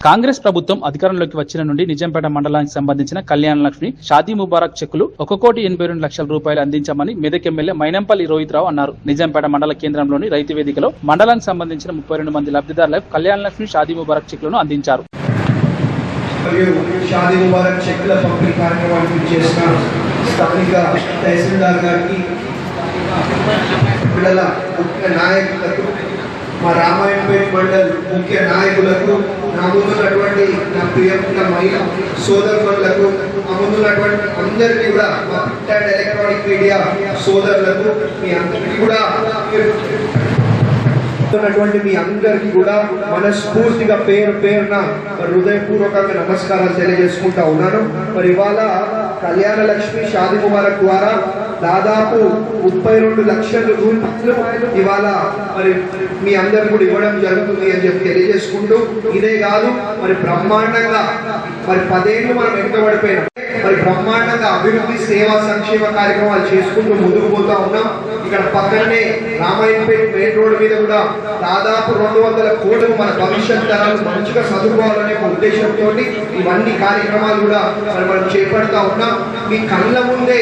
కాంగ్రెస్ ప్రభుత్వం అధికారంలోకి వచ్చిన నుండి నిజంపేట మండలానికి సంబంధించిన కళ్యాణ లక్ష్మి షాదీ ముబారక్ చెక్కులు ఒక కోటి ఎనభై రెండు లక్షల రూపాయలు అందించామని మెదక్ ఎమ్మెల్యే మైనంపల్లి రోహిత్ రావు అన్నారు. నిజాంపేట మండల కేంద్రంలోని రైతు వేదికలో మండలానికి సంబంధించిన ముప్పై రెండు మంది లబ్ధిదారులకు కళ్యాణ లక్ష్మి షాదీ ముబారక్ చెక్కులను అందించారు. షాదీ ముబారక్ చెక్కుల పంపిణీ చేసిన స్థానిక తహసీల్దార్ గారికి పిల్లల ముఖ్య నాయకులకు మా రామాయణపేట మండల్ ముఖ్య నాయకులకు నా ముందున్నటువంటి నా ప్రియమైన మహిళ సోదరులకు మా ముందున్నటువంటి అందరికీ కూడా మా ప్రింట్ అండ్ ఎలక్ట్రానిక్ మీడియా సోదరులకు మీ అందరికీ కూడా ఉన్నటువంటి మీ అందరికీ కూడా మనస్ఫూర్తిగా పేరు పేరున హృదయపూర్వకంగా నమస్కారాలు తెలియజేసుకుంటా ఉన్నాను. మరి ఇవాళ కళ్యాణ లక్ష్మి షాది ముబారక్ ద్వారా దాదాపు ముప్పై రెండు లక్షల రూపాయలు ఇవాళ మరి మీ అందరు కూడా ఇవ్వడం జరుగుతుంది అని చెప్పి తెలియజేసుకుంటూ ఇదే కాదు మరి బ్రహ్మాండంగా మరి పదేళ్ళు మనం వెనుకబడిపోయినాం. మరి బ్రహ్మాండంగా అభివృద్ధి సేవా సంక్షేమ కార్యక్రమాలు చేసుకుంటూ ముందుకు పోతా ఉన్నాం. ఇక్కడ పక్కనే రామాయణపేట మెయిన్ రోడ్ మీద కూడా దాదాపు రెండు వందల కోట్లు మన భవిష్యత్ తరాలు మంచిగా చదువుకోవాలనే ఒక ఉద్దేశంతో ఇవన్నీ కార్యక్రమాలు కూడా మరి మనం చేపడతా ఉన్నాం. మీ కళ్ళ ముందే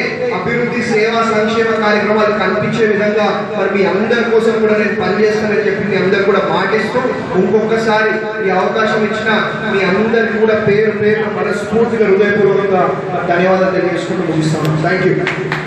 సంక్షేమ కార్యక్రమాలు కనిపించే విధంగా మరి మీ అందరి కోసం కూడా నేను పనిచేస్తానని చెప్పి మీ అందరు కూడా మాటిస్తూ ఇంకొకసారి ఈ అవకాశం ఇచ్చిన మీ అందరికి కూడా పేరు పేరు మనస్ఫూర్తిగా హృదయపూర్వకంగా ధన్యవాదాలు తెలియజేసుకుంటూ ముగిస్తాను. Thank you